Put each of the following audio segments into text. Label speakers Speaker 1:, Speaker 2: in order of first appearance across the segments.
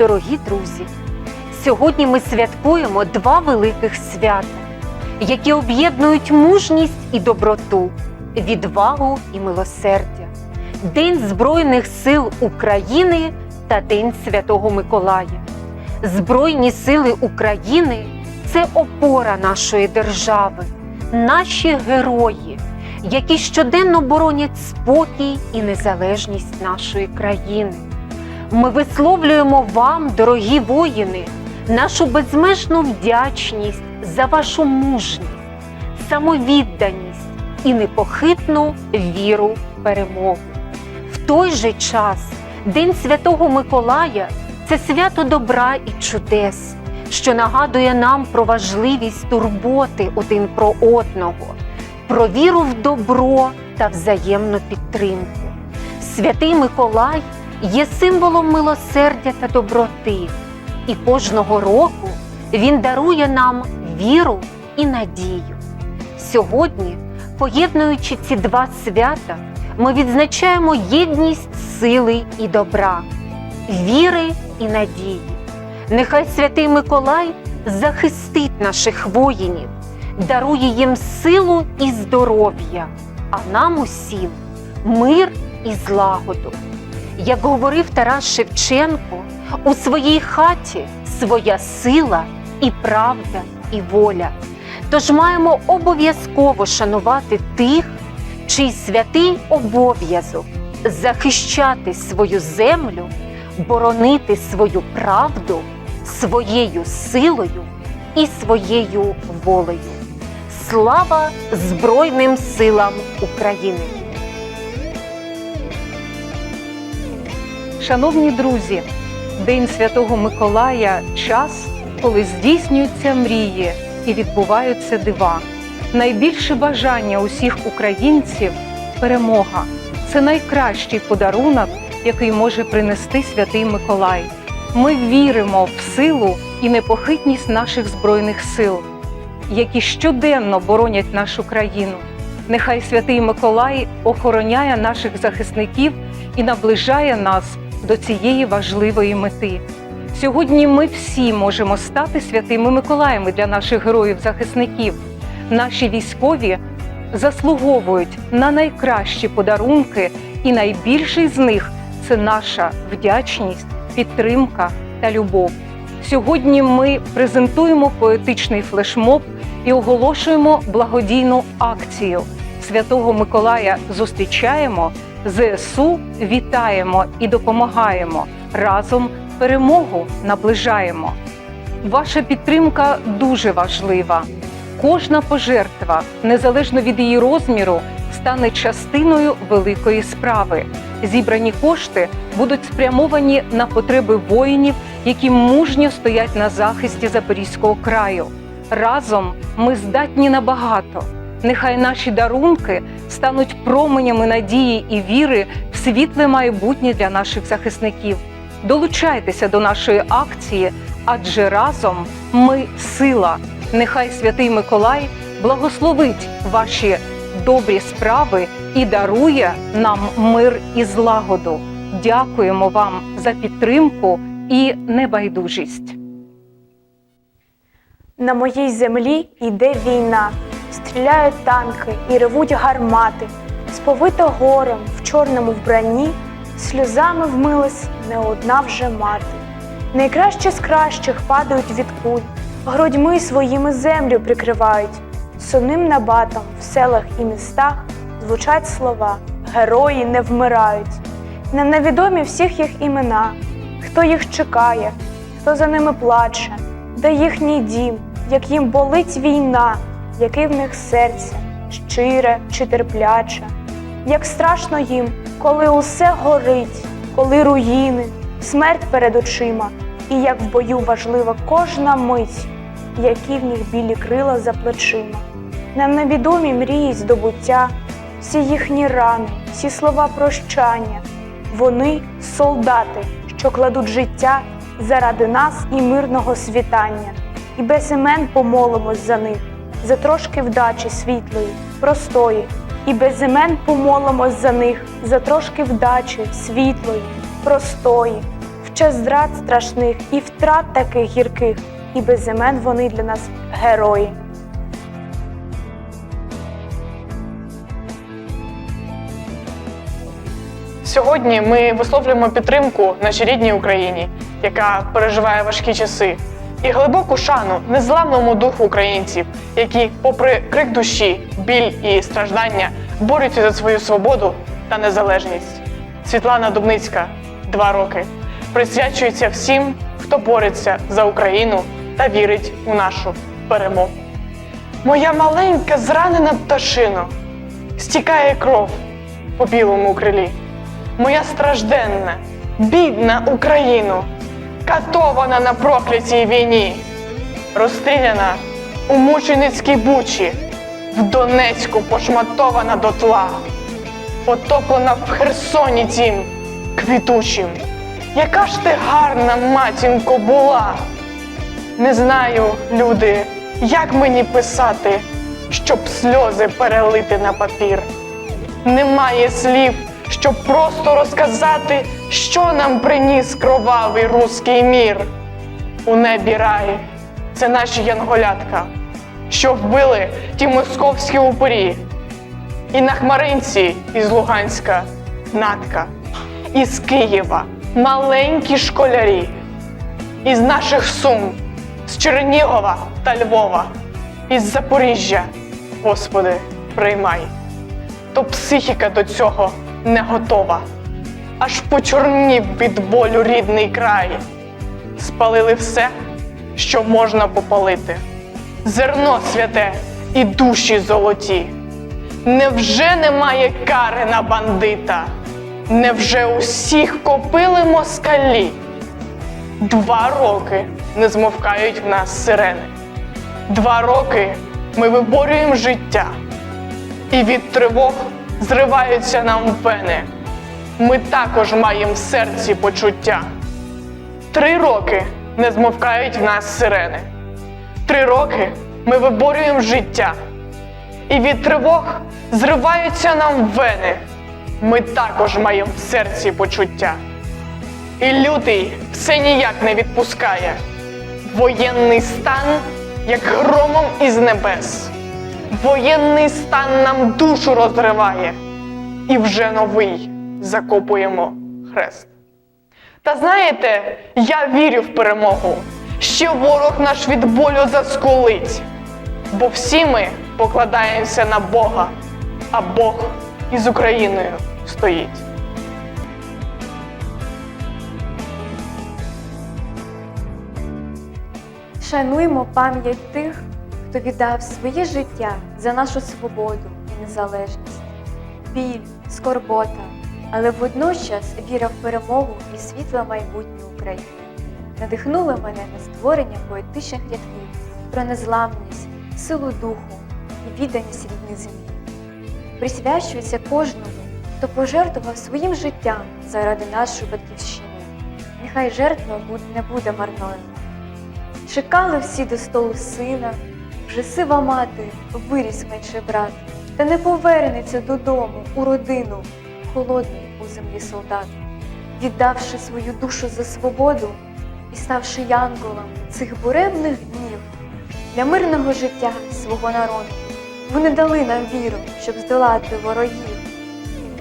Speaker 1: дорогі друзі! Сьогодні ми святкуємо два великих свята, які об'єднують мужність і доброту, відвагу і милосердя, День Збройних сил України та День Святого Миколая. Збройні сили України це опора нашої держави, наші герої, які щоденно боронять спокій і незалежність нашої країни. Ми висловлюємо вам, дорогі воїни, нашу безмежну вдячність за вашу мужність, самовідданість і непохитну віру в перемогу. В той же час День Святого Миколая це свято добра і чудес, що нагадує нам про важливість турботи один про одного, про віру в добро та взаємну підтримку. Святий Миколай є символом милосердя та доброти, і кожного року він дарує нам віру і надію. Сьогодні, поєднуючи ці два свята, ми відзначаємо єдність сили і добра, віри і надії. Нехай святий Миколай захистить наших воїнів, дарує їм силу і здоров'я, а нам усім мир і злагоду. Як говорив Тарас Шевченко, у своїй хаті своя сила і правда, і воля. Тож маємо обов'язково шанувати тих, чий святий обов'язок захищати свою землю, боронити свою правду своєю силою і своєю волею. Слава Збройним силам України!
Speaker 2: Шановні друзі, День Святого Миколая час, коли здійснюються мрії і відбуваються дива. Найбільше бажання усіх українців перемога. Це найкращий подарунок, який може принести святий Миколай. Ми віримо в силу і непохитність наших збройних сил, які щоденно боронять нашу країну. Нехай святий Миколай охороняє наших захисників і наближає нас до цієї важливої мети. Сьогодні ми всі можемо стати святими Миколаями для наших героїв-захисників. Наші військові заслуговують на найкращі подарунки, і найбільший з них це наша вдячність, підтримка та любов. Сьогодні ми презентуємо поетичний флешмоб і оголошуємо благодійну акцію. Святого Миколая зустрічаємо, ЗСУ вітаємо і допомагаємо. Разом перемогу наближаємо. Ваша підтримка дуже важлива. Кожна пожертва, незалежно від її розміру, стане частиною великої справи. Зібрані кошти будуть спрямовані на потреби воїнів, які мужньо стоять на захисті Запорізького краю. Разом ми здатні на багато. Нехай наші дарунки стануть променями надії і віри в світле майбутнє для наших захисників. Долучайтеся до нашої акції, адже разом ми сила. Нехай святий Миколай благословить ваші добрі справи і дарує нам мир і злагоду. Дякуємо вам за підтримку і небайдужість.
Speaker 3: На моїй землі йде війна, стріляють танки і ревуть гармати. Сповита горем в чорному вбранні, сльозами вмилась не одна вже мати. Найкраще з кращих падають від куль, грудьми своїми землю прикривають. Сонним набатом в селах і містах звучать слова Герої не вмирають. Нам невідомі всіх їх імена, хто їх чекає, хто за ними плаче, де їхній дім, як їм болить війна, яке в них серце, щире чи терпляче, як страшно їм, коли усе горить, коли руїни, смерть перед очима, і як в бою важлива кожна мить, які в них білі крила за плечима. Нам невідомі мрії здобуття, всі їхні рани, всі слова прощання. Вони солдати, що кладуть життя заради нас і мирного світання, і без імен помолимось за них, за трошки вдачі світлої, простої, і без імен помолимось за них, за трошки вдачі світлої, простої. В час зрад страшних і втрат таких гірких, і без імен вони для нас герої.
Speaker 4: Сьогодні ми висловлюємо підтримку нашій рідній Україні, яка переживає важкі часи, і глибоку шану незламному духу українців, які, попри крик душі, біль і страждання, борються за свою свободу та незалежність. Світлана Дубницька, два роки, присвячується всім, хто бореться за Україну та вірить у нашу перемогу. Моя маленька зранена пташино, стікає кров по білому крилі. Моя стражденна, бідна Україну, катована на проклятій війні, розстріляна у мученицькій бучі, в Донецьку пошматована дотла, потоплена в Херсоні тім квітучим. Яка ж ти гарна матінко була? Не знаю, люди, як мені писати, щоб сльози перелити на папір. Немає слів, щоб просто розказати, що нам приніс кровавий руський мір. У небі рай це наші янголятка, що вбили ті московські упорі. І на хмаринці із Луганська натка, із Києва маленькі школярі, із наших сум, з Чернігова та Львова, із Запоріжжя, Господи, приймай. То психіка до цього не готова. Аж почорнів від болю рідний край. Спалили все, що можна попалити. Зерно святе і душі золоті. Невже немає кари на бандита? Невже усіх копили москалі? Два роки не змовкають в нас сирени. Два роки ми виборюємо життя і від тривог зриваються нам вени. Ми також маємо в серці почуття. Три роки не змовкають в нас сирени. Три роки ми виборюємо життя. І від тривог зриваються нам вени. Ми також маємо в серці почуття. І лютий все ніяк не відпускає. Воєнний стан, як громом із небес. Воєнний стан нам душу розриває, і вже новий закопуємо хрест. Та знаєте, я вірю в перемогу. Ще ворог наш від болю заскулить. Бо всі ми покладаємося на Бога, а Бог із Україною стоїть.
Speaker 5: Шануймо пам'ять тих, хто віддав своє життя за нашу свободу і незалежність. Біль, скорбота, але водночас віра в перемогу і світле майбутнє України надихнули мене на створення поетичних рядків про незламність, силу духу і відданість рідній землі. Присвячується кожному, хто пожертвував своїм життям заради нашої батьківщини. Нехай жертва не буде марною. Чекали всі до столу сина, вже сива мати, виріс менший брат, та не повернеться додому у родину, холодний у землі солдат, віддавши свою душу за свободу і ставши янголом цих буремних днів для мирного життя свого народу. Вони дали нам віру, щоб здолати ворогів.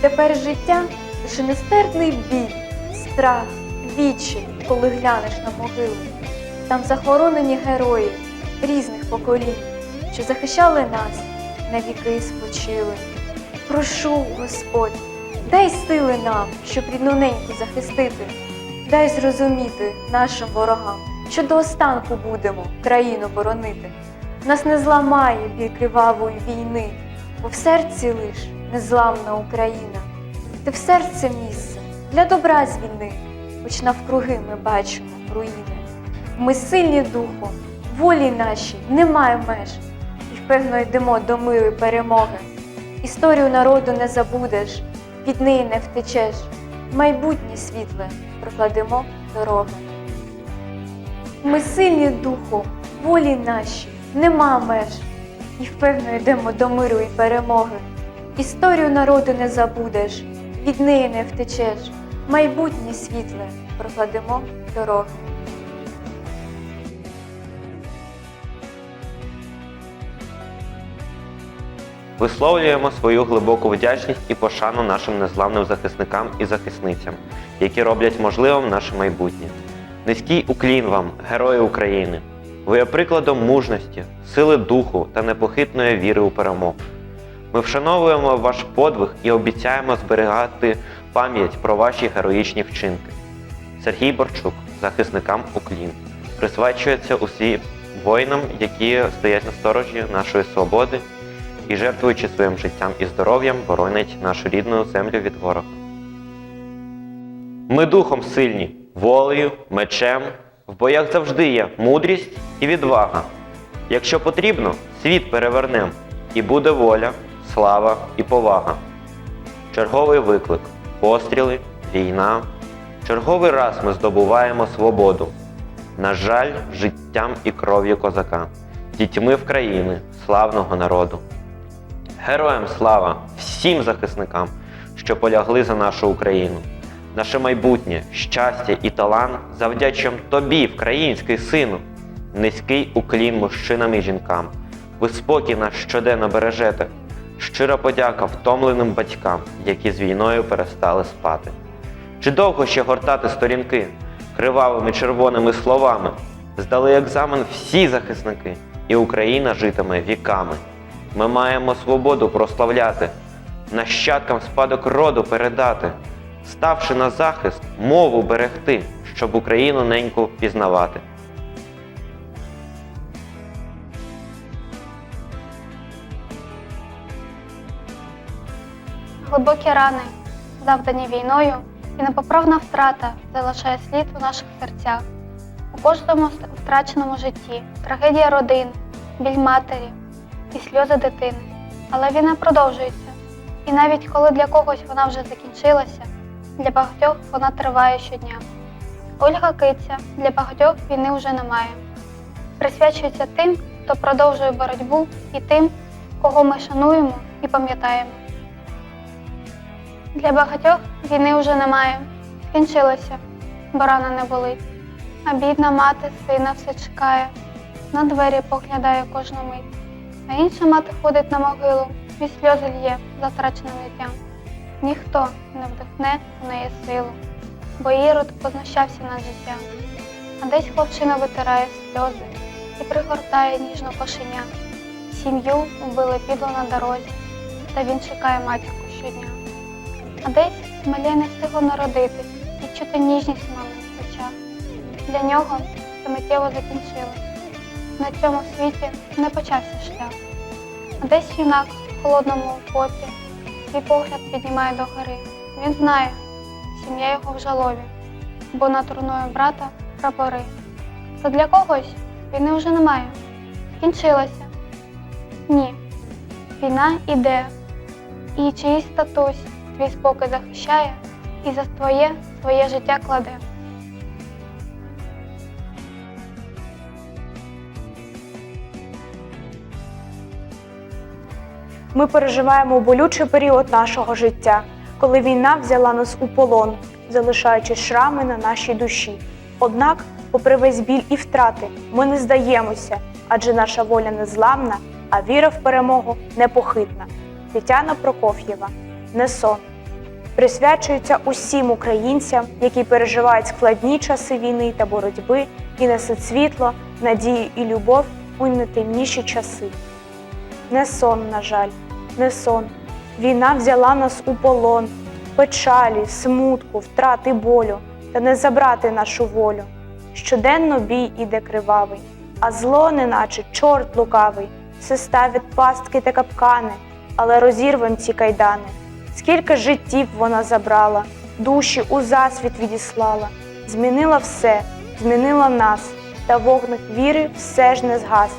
Speaker 5: Тепер життя лише нестерпний біль, страх, відчай, коли глянеш на могилу. Там захоронені герої різних поколінь, що захищали нас, навіки спочили. Прошу, Господь, дай сили нам, щоб рідну неньку захистити, дай зрозуміти нашим ворогам, що до останку будемо країну боронити. Нас не зламає біль кривавої війни, бо в серці лиш незламна Україна. Ти в серці місце для добра звільни, хоч навкруги ми бачимо руїни. Ми сильні духом, волі нашій немає меж, і впевно йдемо до миру і перемоги. Історію народу не забудеш, від неї не втечеш. Майбутнє світле прокладемо дороги. Ми сильні духом, волі нашій нема меж, і впевно йдемо до миру і перемоги. Історію народу не забудеш, від неї не втечеш. майбутнє світле прокладемо дороги.
Speaker 6: Висловлюємо свою глибоку вдячність і пошану нашим незламним захисникам і захисницям, які роблять можливим наше майбутнє. Низький уклін вам, герої України! Ви є прикладом мужності, сили духу та непохитної віри у перемогу. Ми вшановуємо ваш подвиг і обіцяємо зберігати пам'ять про ваші героїчні вчинки. Сергій Борчук, захисникам Уклін, присвячується усім воїнам, які стоять на сторожі нашої свободи і, жертвуючи своїм життям і здоров'ям, боронять нашу рідну землю від ворога. Ми духом сильні, волею, мечем. В боях завжди є мудрість і відвага. Якщо потрібно, світ перевернем, і буде воля, слава і повага. Черговий виклик, постріли, війна. Черговий раз ми здобуваємо свободу. На жаль, життям і кров'ю козака, дітьми в країни, славного народу. Героям слава всім захисникам, що полягли за нашу Україну. Наше майбутнє, щастя і талант завдячуємо тобі, український сину. Низький уклін мужчинам і жінкам. Ви спокій наш щоденно бережете. Щира подяка втомленим батькам, які з війною перестали спати. Чи довго ще гортати сторінки кривавими червоними словами? Здали екзамен всі захисники, і Україна житиме віками. Ми маємо свободу прославляти, нащадкам спадок роду передати, ставши на захист, мову берегти, щоб Україну неньку пізнавати.
Speaker 7: Глибокі рани, завдані війною, і непоправна втрата залишає слід у наших серцях. У кожному втраченому житті трагедія родини, біль матері і сльози дитини. Але війна продовжується. І навіть коли для когось вона вже закінчилася, для багатьох вона триває щодня. Ольга Киця для багатьох війни вже немає. Присвячується тим, хто продовжує боротьбу, і тим, кого ми шануємо і пам'ятаємо. Для багатьох війни вже немає. Скінчилося, бо рана не болить. А бідна мати сина все чекає, на двері поглядає кожну мить. А інша мати ходить на могилу, і сльози лє за втраченим дитям. Ніхто не вдихне в неї силу, бо Ірод познущався над життям. А десь хлопчина витирає сльози і пригортає ніжно кошеня. Сім'ю вбили підло на дорозі, та він чекає матінку щодня. А десь мале не встигло народитись і чути ніжність в маминих очах. Для нього це миттєво закінчилось. На цьому світі не почався шлях. Десь юнак в холодному окопі свій погляд піднімає до гори. Він знає, сім'я його в жалобі, бо над труною брата прапори. Та для когось війни вже немає. Скінчилася. Ні. Війна іде, і чиїсь татусь твій спокій захищає і за твоє своє життя кладе.
Speaker 3: Ми переживаємо болючий період нашого життя, коли війна взяла нас у полон, залишаючи шрами на нашій душі. Однак, попри весь біль і втрати, ми не здаємося, адже наша воля незламна, а віра в перемогу непохитна. Тетяна Прокоф'єва не сон. Присвячується усім українцям, які переживають складні часи війни та боротьби і несуть світло, надію і любов у найтемніші часи. Не сон, на жаль, не сон. Війна взяла нас у полон, печалі, смутку, втрати болю, та не забрати нашу волю. Щоденно бій іде кривавий, а зло, неначе чорт лукавий, все ставить пастки та капкани, але розірвем ці кайдани. Скільки життів вона забрала, душі у засвіт відіслала, змінила все, змінила нас, та вогник віри все ж не згас.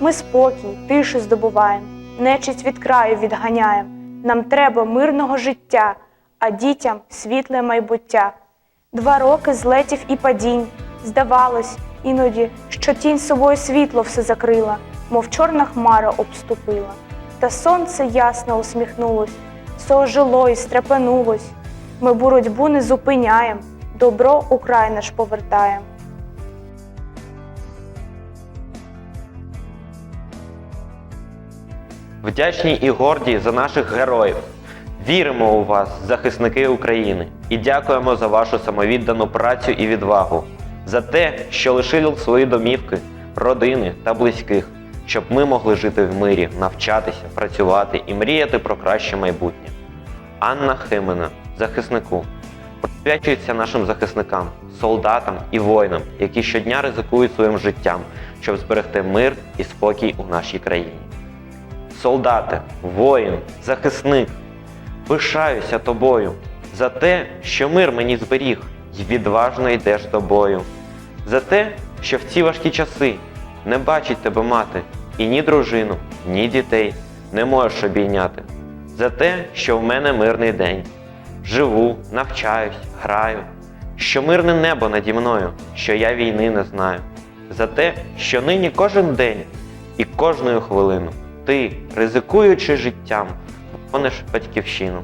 Speaker 3: Ми спокій, тишу здобуваємо, нечисть від краю відганяємо. Нам треба мирного життя, а дітям світле майбуття. Два роки злетів і падінь. Здавалось, іноді, що тінь собою світло все закрила, мов чорна хмара обступила. Та сонце ясно усміхнулось, все ожило і стрепенулось. Ми боротьбу не зупиняємо, добро у край наш повертаємо.
Speaker 6: Вдячні і горді за наших героїв. Віримо у вас, захисники України, і дякуємо за вашу самовіддану працю і відвагу, за те, що лишили свої домівки, родини та близьких, щоб ми могли жити в мирі, навчатися, працювати і мріяти про краще майбутнє. Анна Химина, захиснику, присвячується нашим захисникам, солдатам і воїнам, які щодня ризикують своїм життям, щоб зберегти мир і спокій у нашій країні. Солдате, воїн, захисник, пишаюся тобою за те, що мир мені зберіг і відважно йдеш до бою, за те, що в ці важкі часи не бачить тебе мати, і ні дружину, ні дітей не можеш обійняти, за те, що в мене мирний день. Живу, навчаюсь, граю, що мирне небо наді мною, що я війни не знаю, за те, що нині кожен день і кожною хвилину ти, ризикуючи життям, гониш батьківщину.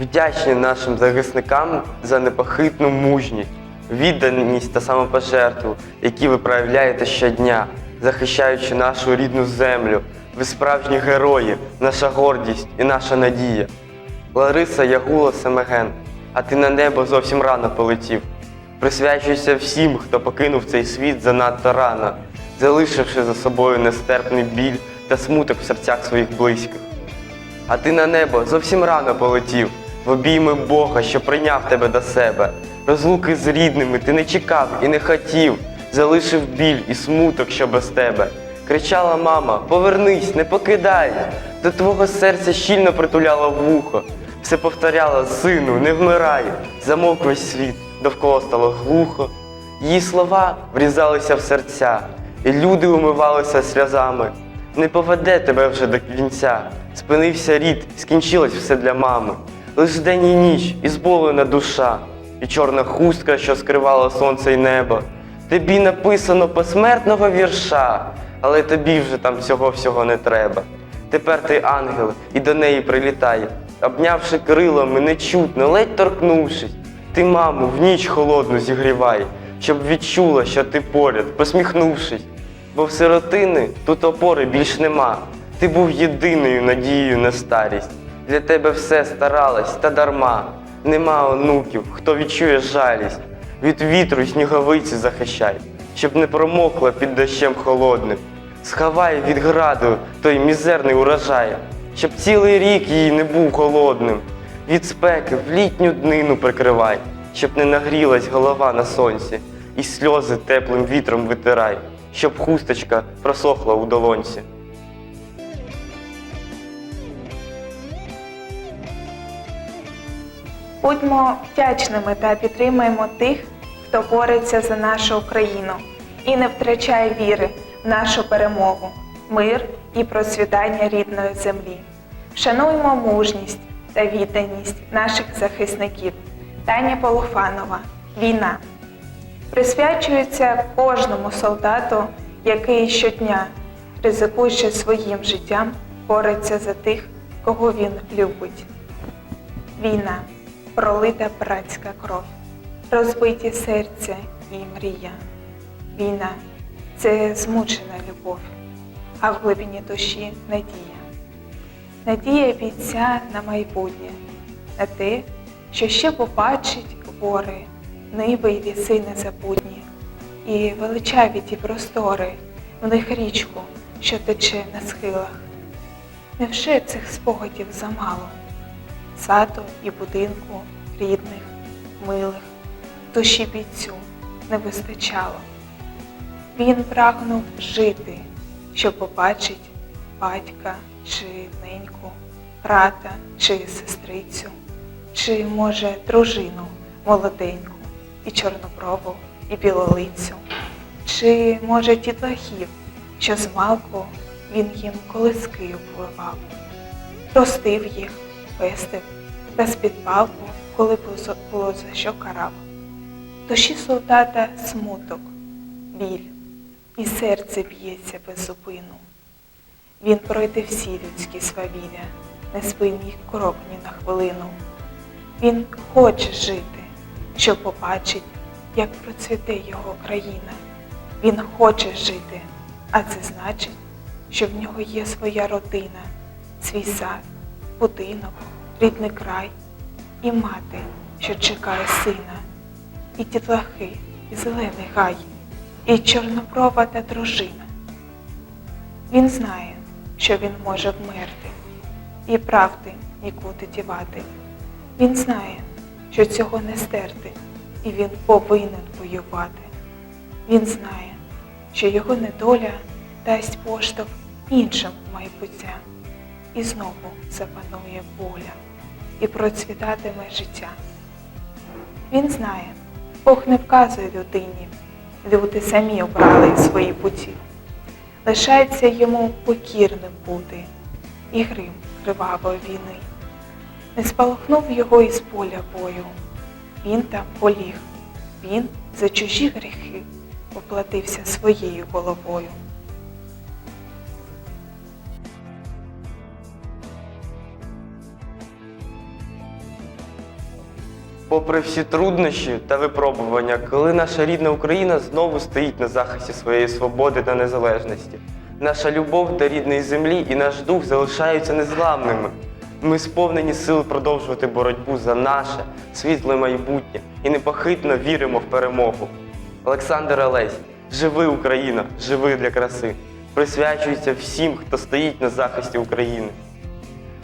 Speaker 8: Вдячні нашим захисникам за непохитну мужність, відданість та самопожертву, які ви проявляєте щодня, захищаючи нашу рідну землю. Ви справжні герої, наша гордість і наша надія. Лариса Ягула Семеген, а ти на небо зовсім рано полетів. Присвячуйся всім, хто покинув цей світ занадто рано, залишивши за собою нестерпний біль та смуток в серцях своїх близьких. А ти на небо зовсім рано полетів, в обійми Бога, що прийняв тебе до себе. Розлуки з рідними ти не чекав і не хотів, залишив біль і смуток, що без тебе. Кричала мама: повернись, не покидай. До твого серця щільно притуляло вухо. Все повторяла, сину, не вмирай. Замовк весь світ, довкола стало глухо. Її слова врізалися в серця, і люди умивалися сльозами. Не поведе тебе вже до кінця. Спинився рід, скінчилось все для мами. Лиш день і ніч, і зболена душа, і чорна хустка, що скривала сонце й небо. Тобі написано посмертного вірша, але тобі вже там всього всього не треба. Тепер ти ангел, і до неї прилітай, обнявши крилами нечутно, ледь торкнувшись. Ти маму в ніч холодну зігрівай, щоб відчула, що ти поряд, посміхнувшись. Бо в сиротини тут опори більш нема. Ти був єдиною надією на старість. Для тебе все старалась та дарма. Нема онуків, хто відчує жалість. Від вітру й сніговиці захищай, щоб не промокла під дощем холодним. Сховай від граду той мізерний урожай, щоб цілий рік їй не був холодним. Від спеки в літню днину прикривай, щоб не нагрілась голова на сонці, і сльози теплим вітром витирай, щоб хусточка просохла у долонці.
Speaker 9: Будьмо вдячними та підтримуємо тих, хто бореться за нашу Україну і не втрачає віри в нашу перемогу, мир і процвітання рідної землі. Шануймо мужність та відданість наших захисників. Таня Полуфанова. Війна присвячується кожному солдату, який щодня, ризикуючи своїм життям, бореться за тих, кого він любить. Війна, пролита братська кров, розбиті серця і мрія. Війна це змучена любов, а в глибині душі надія. Надія бійця на майбутнє, на те, що ще побачить гори, ниви й ліси незабутні, і величаві ті простори, в них річку, що тече на схилах. Невже цих спогадів замало? саду і будинку рідних, милих, душі бійцю не вистачало. Він прагнув жити, щоб побачить батька чи неньку, брата чи сестрицю, чи, може, дружину молоденьку і чорноброву, і білолицю, чи, може, дітлахів, що змалку він їм колиски обливав, ростив їх пестив та з-під палку, коли було- за що карав. Душі солдата смуток, біль. і серце б'ється без зупину. Він пройде всі людські свавілля, не спинить крок ні на хвилину. Він хоче жити, щоб побачить, як процвіте його країна. Він хоче жити, а це значить, що в нього є своя родина, свій сад, будинок, рідний край і мати, що чекає сина, і дітлахи, і зелений гай, і чорноброва та дружина. Він знає, що він може вмерти, і правди нікуди дівати. Він знає, що цього не стерти, і він повинен воювати. Він знає, що його недоля дасть поштовх іншим майбуття, і знову запанує воля, і процвітатиме життя. Він знає, Бог не вказує людині, люди самі обрали свої путі. Лишається йому покірним бути і грим кривавої війни. Не спалахнув його із поля бою. Він там поліг, він за чужі гріхи поплатився своєю головою.
Speaker 8: Попри всі труднощі та випробування, коли наша рідна Україна знову стоїть на захисті своєї свободи та незалежності, наша любов до рідної землі і наш дух залишаються незламними. Ми сповнені сил продовжувати боротьбу за наше світле майбутнє і непохитно віримо в перемогу. Олександр Олесь, живи Україна, живи для краси, присвячується всім, хто стоїть на захисті України.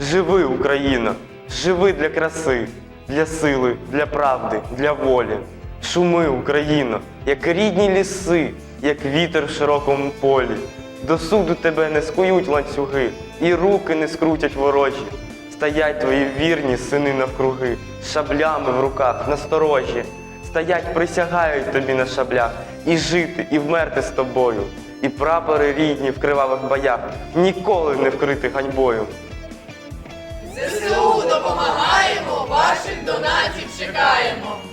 Speaker 8: Живи, Україна, живи для краси, для сили, для правди, для волі. Шуми, Україна, як рідні ліси, як вітер в широкому полі. До суду тебе не скують ланцюги, і руки не скрутять ворожі. Стоять твої вірні сини навкруги, шаблями в руках, насторожі. Стоять, присягають тобі на шаблях, і жити, і вмерти з тобою. І прапори рідні в кривавих боях ніколи не вкрити ганьбою.
Speaker 10: Допомагаємо, ваших донатів чекаємо.